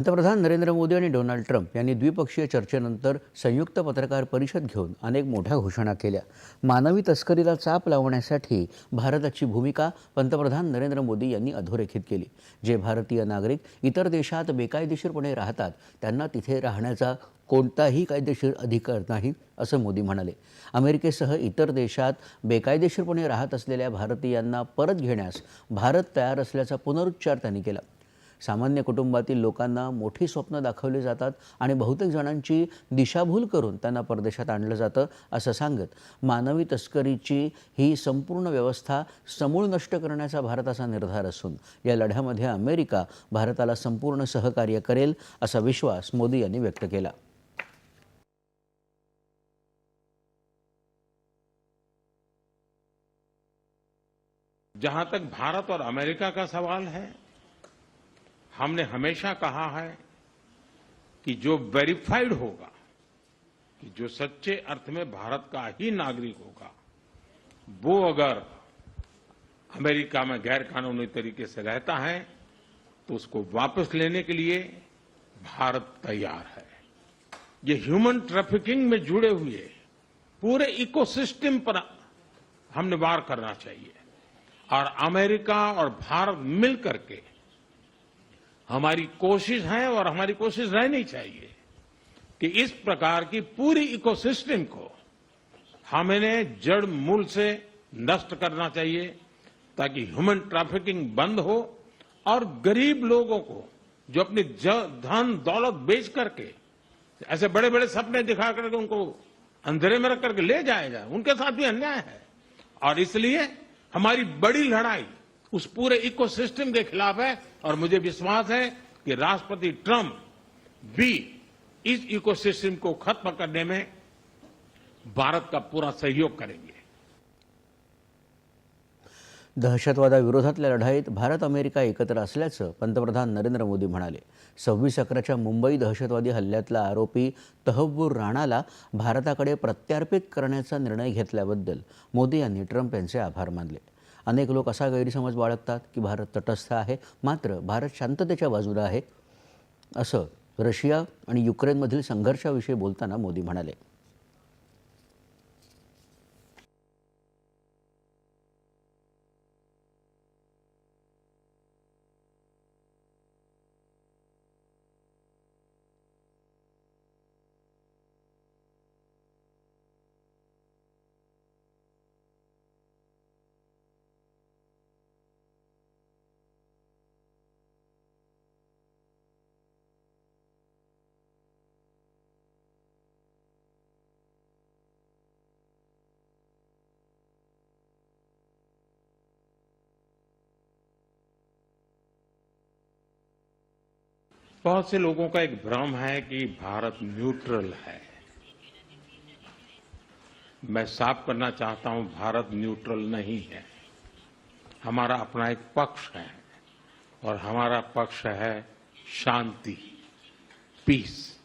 पंतप्रधान नरेंद्र मोदी आणि Donald Trump यांनी द्विपक्षीय चर्चेनंतर संयुक्त पत्रकार परिषद घेऊन अनेक मोठ्या घोषणा केल्या. मानवी तस्करीला चाप लावण्यासाठी भारताची भूमिका पंतप्रधान नरेंद्र मोदी यांनी अधोरेखित केली. जे भारतीय नागरिक इतर देशात बेकायदेशीरपणे राहतात त्यांना तिथे राहण्याचा कोणताही कायदेशीर अधिकार नाही असं मोदी म्हणाले. अमेरिकेसह इतर देशात बेकायदेशीरपणे राहत असलेल्या भारतीयांना परत घेण्यास भारत तयार असल्याचा पुनरुच्चार त्यांनी केला. सामान्य कुटुंबातील लोकांना मोठी स्वप्न दाखवली जातात आणि बहुतेक जणांची दिशाभूल करून त्यांना परदेशात आणलं जातं असं सांगत मानवी तस्करीची ही संपूर्ण व्यवस्था समूळ नष्ट करण्याचा भारताचा निर्धार असून या लढ्यामध्ये अमेरिका भारताला संपूर्ण सहकार्य करेल असा विश्वास मोदी यांनी व्यक्त केला. जहां तक भारत और अमेरिका का सवाल है हमने हमेशा कहा है कि जो वेरीफाइड होगा, कि जो सच्चे अर्थ में भारत का ही नागरिक होगा, वो अगर अमेरिका में गैर कानूनी तरीके से रहता है तो उसको वापस लेने के लिए भारत तैयार है। ये ह्यूमन ट्रैफिकिंग में जुड़े हुए पूरे इकोसिस्टम पर हमने वार करना चाहिए। और अमेरिका और भारत मिलकर करके हमारी कोशिश है और हमारी कोशिश रहनी चाहिए कि इस प्रकार की पूरी इकोसिस्टम को हमें जड़ मूल से नष्ट करना चाहिए ताकि ह्यूमन ट्रैफिकिंग बंद हो और गरीब लोगों को जो अपनी धन, दौलत बेच करके, ऐसे बड़े बड़े सपने दिखा करके उनको अंधेरे में रख करके ले जाया जाए, उनके साथ भी अन्याय है। और इसलिए हमारी बड़ी लड़ाई उस पूरे इकोसिस्टम के खिलाफ है और मुझे विश्वास है कि राष्ट्रपति ट्रंप भी इस इकोसिस्टम को खत्म करने में भारत का पूरा सहयोग करेंगे। दहशतवादाविरोधातल्या लढाईत भारत अमेरिका एकत्र असल्याचं पंतप्रधान नरेंद्र मोदी म्हणाले. सव्वीस अकराच्या मुंबई दहशतवादी हल्ल्यातला आरोपी तहब्बूर राणाला भारताकडे प्रत्यार्पित करण्याचा निर्णय घेतल्याबद्दल मोदी यांनी ट्रम्प यांचे आभार मानले. अनेक लोक असा गैरसमज बाळगतात की भारत तटस्थ आहे. मात्र भारत शांततेच्या बाजूला आहे असं रशिया आणि युक्रेनमधील संघर्षाविषयी बोलताना मोदी म्हणाले. बहुत से लोगों का एक भ्रम है कि भारत न्यूट्रल है। मैं साफ़ करना चाहता हूँ, भारत न्यूट्रल नहीं है। हमारा अपना एक पक्ष है और हमारा पक्ष है शांति पीस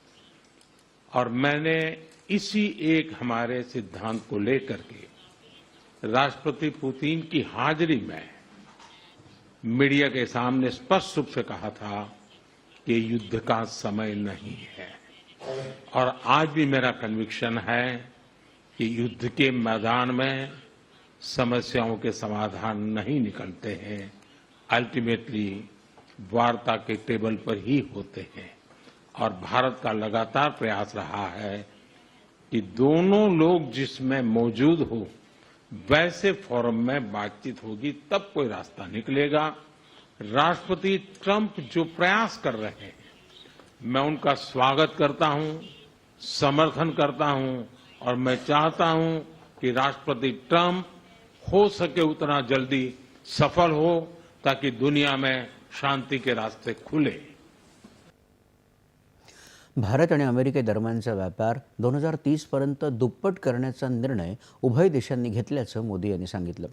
और मैंने इसी एक हमारे सिद्धांत को लेकर के राष्ट्रपति पुतिन की हाजिरी में मीडिया के सामने स्पष्ट रूप से कहा था कि युद्ध का समय नहीं है। और आज भी मेरा कन्विक्शन है कि युद्ध के मैदान में समस्याओं के समाधान नहीं निकलते हैं। अल्टीमेटली वार्ता के टेबल पर ही होते हैं। और भारत का लगातार प्रयास रहा है कि दोनों लोग जिसमें मौजूद हो, वैसे फोरम में बातचीत होगी, तब कोई रास्ता निकलेगा। राष्ट्रपति ट्रंप जो प्रयास कर रहे हैं मैं उनका स्वागत करता हूं समर्थन करता हूं और मैं चाहता हूं कि राष्ट्रपति ट्रंप हो सके उतना जल्दी सफल हो ताकि दुनिया में शांति के रास्ते खुले। भारत आणि अमेरिकेदरम्यानचा व्यापार दोन हजार तीसपर्यंत दुप्पट करण्याचा निर्णय उभय देशांनी घेतल्याचं मोदी यांनी सांगितलं.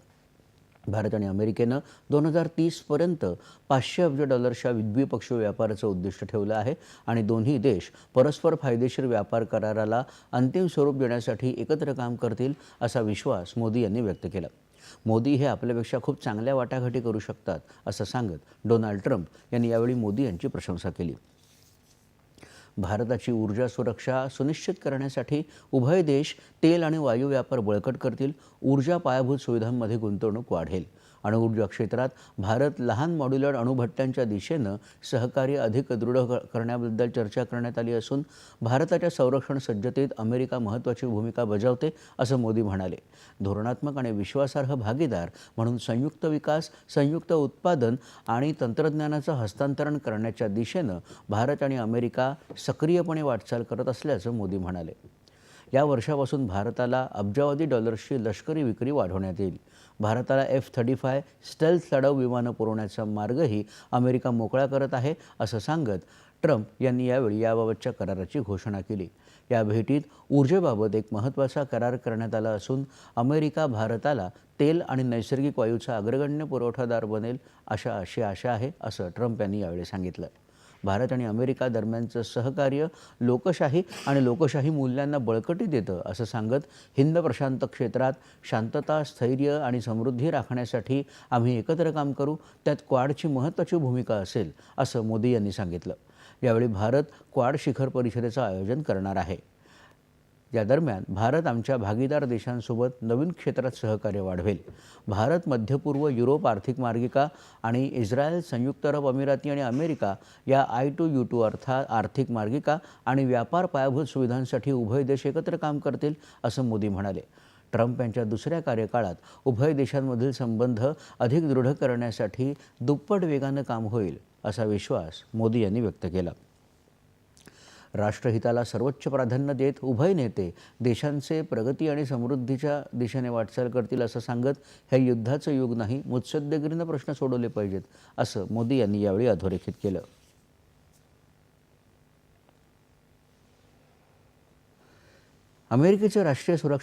भारत आणि अमेरिकेनं दोन हजार तीसपर्यंत पाचशे अब्ज डॉलर्सच्या द्विपक्षीय व्यापाराचं उद्दिष्ट ठेवलं आहे आणि दोन्ही देश परस्पर फायदेशीर व्यापार कराराला अंतिम स्वरूप देण्यासाठी एकत्र काम करतील असा विश्वास मोदी यांनी व्यक्त केला. मोदी हे आपल्यापेक्षा खूप चांगल्या वाटाघाटी करू शकतात असं सांगत डोनाल्ड ट्रम्प यांनी यावेळी मोदी यांची प्रशंसा केली. भारताची ऊर्जा सुरक्षा सुनिश्चित करण्यासाठी उभय देश तेल आणि वायू व्यापार बळकट करतील. ऊर्जा पायाभूत सुविधांमध्ये गुंतवणूक वाढेल. अणुऊर्जा क्षेत्रात भारत लहान मॉड्युलर अणुभट्ट्यांच्या दिशेनं सहकार्य अधिक दृढ करण्याबद्दल चर्चा करण्यात आली असून भारताच्या संरक्षण सज्जतेत अमेरिका महत्त्वाची भूमिका बजावते असं मोदी म्हणाले. धोरणात्मक आणि विश्वासार्ह भागीदार म्हणून संयुक्त विकास संयुक्त उत्पादन आणि तंत्रज्ञानाचं हस्तांतरण करण्याच्या दिशेनं भारत आणि अमेरिका सक्रियपणे वाटचाल करत असल्याचं मोदी म्हणाले. या वर्षापासून भारताला अब्जावधी डॉलर्सची लष्करी विक्री वाढवण्यात येईल. भारताला एफ थर्टी फाय स्टेल्थ लढाऊ विमानं पुरवण्याचा मार्गही अमेरिका मोकळा करत आहे असं सांगत ट्रम्प यांनी यावेळी याबाबतच्या कराराची घोषणा केली. या भेटीत ऊर्जेबाबत एक महत्त्वाचा करार करण्यात आला असून अमेरिका भारताला तेल आणि नैसर्गिक वायूचा अग्रगण्य पुरवठादार बनेल अशा अशी आशा आहे असं ट्रम्प यांनी यावेळी सांगितलं. भारत आणि अमेरिका दरम्यानचं सहकार्य लोकशाही आणि लोकशाही मूल्यांना बळकटी देतं असं सांगत हिंद प्रशांत क्षेत्रात शांतता स्थैर्य आणि समृद्धी राखण्यासाठी आम्ही एकत्र काम करू त्यात क्वाडची महत्त्वाची भूमिका असेल असं मोदी यांनी सांगितलं. यावेळी भारत क्वाड शिखर परिषदेचं आयोजन करणार आहे. या दरम्यान भारत आमच्या भागीदार देशांसोबत नवीन क्षेत्रात सहकार्य वाढवेल. भारत मध्यपूर्व युरोप आर्थिक मार्गिका आणि इस्रायल संयुक्त अरब अमिराती आणि अमेरिका या आय टू यू टू अर्थात आर्थिक मार्गिका आणि व्यापार पायाभूत सुविधांसाठी उभय देश एकत्र काम करतील असं मोदी म्हणाले. ट्रम्प यांच्या दुसऱ्या कार्यकाळात उभय देशांमधील संबंध अधिक दृढ करण्यासाठी दुप्पट वेगानं काम होईल असा विश्वास मोदी यांनी व्यक्त केला. राष्ट्रहिताला सर्वोच्च प्राधान्य देत उभय नेते देशांचे प्रगती आणि समृद्धीच्या दिशेने वाटचाल करतील असं सांगत हे युद्धाचं युग नाही मुत्सद्देगिरीनं प्रश्न सोडवले पाहिजेत असं मोदी यांनी यावेळी अधोरेखित केलं. अमेरिकेचे राष्ट्रीय सुरक्षा